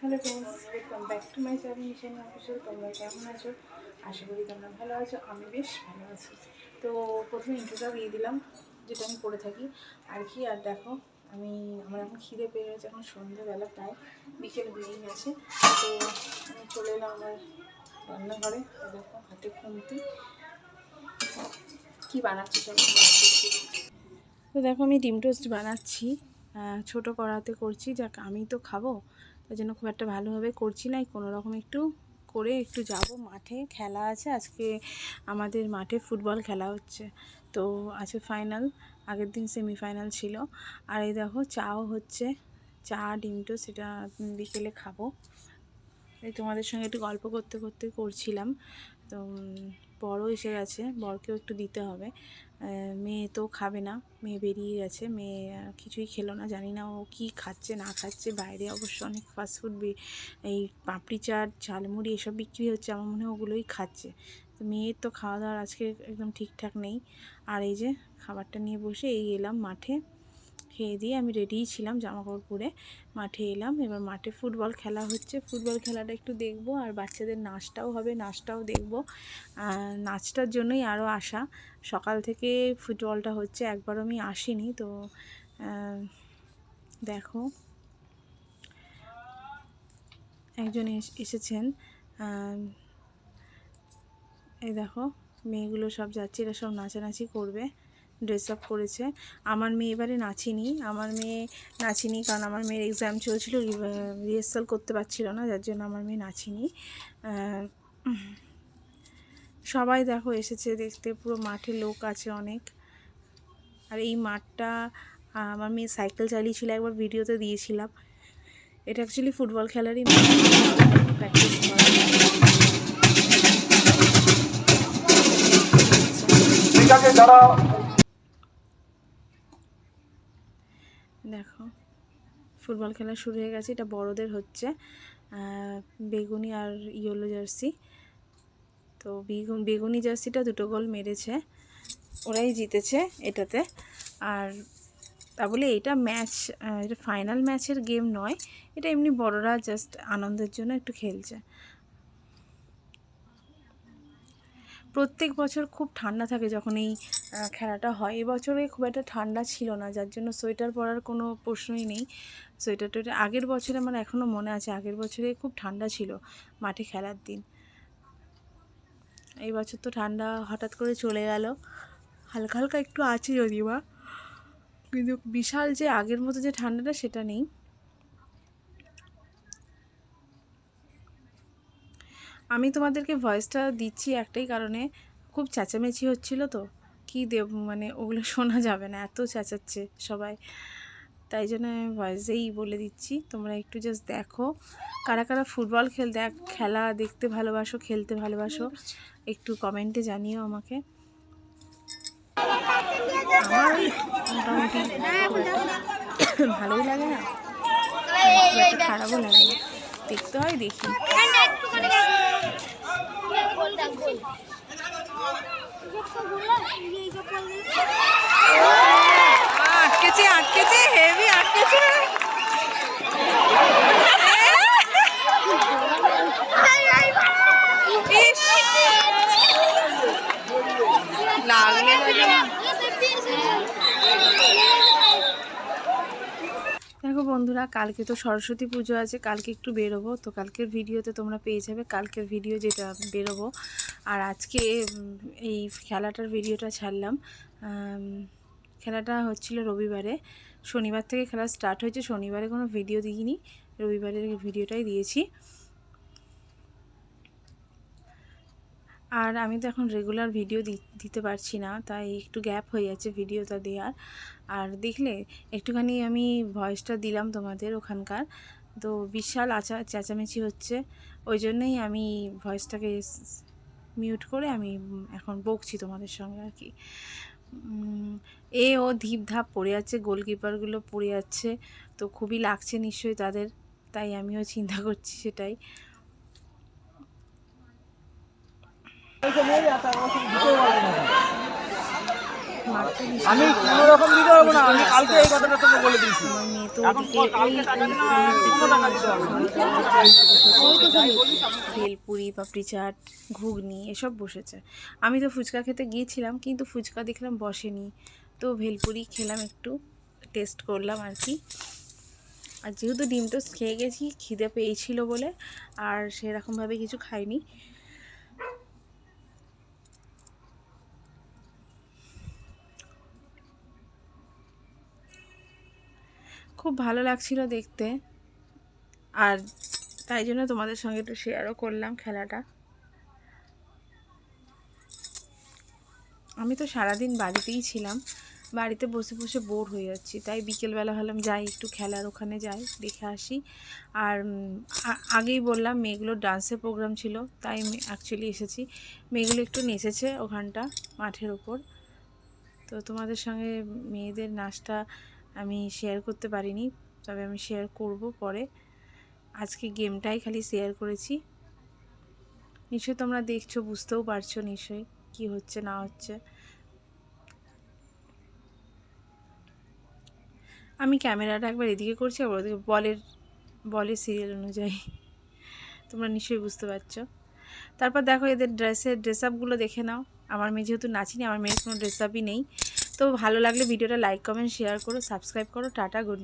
Hello friends welcome back to my channel mission official তোমরা কেমন আছো? আশা করি তোমরা ভালো আছো, আমি বেশ ভালো আছি। তো প্রথমে ইন্ট্রোটা দিয়ে দিলাম, যেটা আমি করে থাকি। আর কি, আর দেখো, আমি, আমার এখন খিদে পেয়ে গেছে, এখন সন্ধ্যেবেলা প্রায় বিকেল বেরিয়ে গেছে। তো আমি চলে এলাম আমার রান্নাঘরে, দেখো, হাতে খুন্তি। কী বানাচ্ছি। তো দেখো, আমি ডিম টোস্ট বানাচ্ছি ছোটো কড়াতে করছি, যাক, আমি তো খাব। তার জন্য খুব একটা ভালোভাবে করছি না। কোনো রকম একটু করে একটু যাব মাঠে। খেলা আছে। আজকে আমাদের মাঠে ফুটবল খেলা হচ্ছে। তো আছে ফাইনাল আগের দিন সেমিফাইনাল ছিল। আর এই দেখো, চাও হচ্ছে। চা ডিমটো সেটা বিকেলে খাব। এই তোমাদের সঙ্গে একটু গল্প করতে করতে করছিলাম। তো, বড়ও এসে গেছে, বরকেও একটু দিতে হবে। মেয়ে তো খাবে না, মেয়ে বেরিয়ে গেছে। মেয়ে কিছুই খেলো না, জানি না ও কী খাচ্ছে, না খাচ্ছে। বাইরে অবশ্য অনেক ফাস্টফুড এই পাপড়ি চাট, ঝালমুড়ি এসব বিক্রি হচ্ছে, আমার মনে হয় ওগুলোই খাচ্ছে। তো মেয়ের তো খাওয়া দাওয়ার আজকে একদম ঠিকঠাক নেই। আর এই যে, খাবারটা নিয়ে বসে এই এলাম মাঠে। খেয়ে দিয়ে আমি রেডিই ছিলাম জামা কাপড় পরে। মাঠে এলাম, এবার মাঠে ফুটবল খেলা হচ্ছে। ফুটবল খেলাটা একটু দেখব আর বাচ্চাদের নাচটাও হবে, নাচটাও দেখব। নাচটার জন্যই আরও আসা সকাল থেকে ফুটবলটা হচ্ছে একবার আমি আসিনি, তো দেখো। একজন এস- এসেছেন এই দেখো, মেয়েগুলো সব যাচ্ছে, এরা সব নাচানাচি করবে। ড্রেস আপ করেছে। আমার মেয়ে এবারে নাচিনি, আমার মেয়ে নাচিনি কারণ আমার মেয়ের এক্সাম চলছিল রিহার্সাল করতে পারছিল না, যার জন্য আমার মেয়ে নাচিনি। সবাই দেখো এসেছে, দেখতে পুরো মাঠে লোক আছে অনেক। আর এই মাঠটা, আমার মেয়ে সাইকেল চালিয়েছিল, একবার ভিডিওতে দিয়েছিলাম। এটা অ্যাকচুয়ালি ফুটবল খেলারই প্র্যাকটিস যারা দেখো, ফুটবল খেলা শুরু হয়ে গেছে, এটা বড়দের হচ্ছে বেগুনি আর ইয়েলো জার্সি। তো বেগুন, বেগুনি জার্সিটা দুটো গোল মেরেছে, ওরাই জিতেছে এটাতে। আর তা বলে এটা ম্যাচ এটা ফাইনাল ম্যাচের গেম নয়, এটা এমনি বড়রা জাস্ট আনন্দের জন্য একটু খেলছে। প্রত্যেক বছর খুব ঠান্ডা থাকে যখন এই খেলাটা হয়। এবছরে খুব একটা ঠান্ডা ছিল না, যার জন্য সোয়েটার পরার কোনো প্রশ্নই নেই। সোয়েটার টোয়েটার আগের বছরে আমার এখনও মনে আছে, আগের বছরে খুব ঠান্ডা ছিল মাঠে খেলার দিন। এই বছর তো ঠান্ডা হঠাৎ করে চলে গেল। হালকা হালকা একটু আছে যদিও বা। কিন্তু বিশাল যে আগের মতো যে ঠান্ডাটা সেটা নেই। আমি তোমাদেরকে ভয়েসটা দিচ্ছি একটাই কারণে, খুব চেঁচামেচি হচ্ছিল তো। কী দেব মানে ওগুলো শোনা যাবে না, এত চেঁচাচ্ছে সবাই। তাই জন্য আমি ভয়েসেই বলে দিচ্ছি, তোমরা একটু জাস্ট দেখো। কারা কারা ফুটবল খেল, দেখ, খেলা দেখতে ভালোবাসো, খেলতে ভালোবাসো, একটু কমেন্টে জানিও আমাকে। আমার মোটামুটি ভালোই লাগে না? খারাপও লাগে দেখতে হয়, দেখি। আটকেছে আটকেছে হেভি আটকেছে। দেখো বন্ধুরা, কালকে তো সরস্বতী পুজো আছে, কালকে একটু বেরোবো। তো কালকের ভিডিওতে তোমরা পেয়ে যাবে, কালকের ভিডিও যেটা, বেরোবো। আর আজকে এই খেলাটার ভিডিওটা ছাড়লাম। খেলাটা হচ্ছিল রবিবারে। শনিবার থেকে খেলা স্টার্ট হয়েছে। শনিবারে কোনো ভিডিও দিইনি রবিবারের ভিডিওটাই দিয়েছি। আর আমি তো এখন রেগুলার ভিডিও দিতে পারছি না। তাই একটু গ্যাপ হয়ে যাচ্ছে ভিডিওটা দেওয়ার। আর দেখলে, একটুখানি আমি ভয়েসটা দিলাম তোমাদের ওখানকার। তো বিশাল আচা, চেঁচামেচি হচ্ছে। ওই জন্যই আমি ভয়েসটাকে মিউট করে আমি এখন বকছি তোমাদের সঙ্গে আর কি। এ ও ধীপ ধাপ পড়ে যাচ্ছে গোলকিপারগুলো পড়ে যাচ্ছে তো খুবই লাগছে নিশ্চয়ই তাদের, তাই আমিও চিন্তা করছি সেটাই। আমি কোনো রকম দিতে পারব না। আমি কালকে এই কথাটা তোকে বলে দিয়েছি। ভেলপুরি পাপড়ি চাট ঘুগনি, এসব বসেছে। আমি তো ফুচকা খেতে গিয়েছিলাম, কিন্তু ফুচকা দেখলাম বসেনি। তো ভেলপুরি খেলাম একটু, টেস্ট করলাম আর কি। আর যেহেতু ডিম টোস্ট খেয়ে গেছি, খিদে পেয়েছিল বলে, আর সেরকমভাবে কিছু খাইনি। খুব ভালো লাগছিল দেখতে। আর তাই জন্য তোমাদের সঙ্গে একটু শেয়ারও করলাম খেলাটা। আমি তো সারাদিন বাড়িতেই ছিলাম। বাড়িতে বসে বসে বোর হয়ে যাচ্ছি। তাই বিকেলবেলা হলাম যাই, একটু খেলার ওখানে যাই, দেখে আসি। আর আগেই বললাম মেয়েগুলোর ডান্সের প্রোগ্রাম ছিল। তাই অ্যাকচুয়ালি এসেছি। মেয়েগুলো একটু নেচেছে ওখানটা, মাঠের ওপর তো তোমাদের সঙ্গে মেয়েদের নাচটা আমি শেয়ার করতে পারিনি, তবে আমি শেয়ার করব পরে। আজকে গেমটাই খালি শেয়ার করেছি। নিশ্চয়ই তোমরা দেখছ, বুঝতেও পারছ নিশ্চয়ই কি হচ্ছে, না হচ্ছে। আমি ক্যামেরাটা একবার এদিকে করছি, আবার ওদিকে বলের বলের সিরিয়াল অনুযায়ী। তোমরা নিশ্চয়ই বুঝতে পারছ। তারপর দেখো এদের ড্রেসের ড্রেস আপগুলো দেখে নাও। আমার মেয়ে যেহেতু নাচিনি, আমার মেয়ের কোনো ড্রেস আপই নেই। তো ভালো লাগলে ভিডিওটা লাইক কমেন্ট শেয়ার করো সাবস্ক্রাইব করো টাটা গুড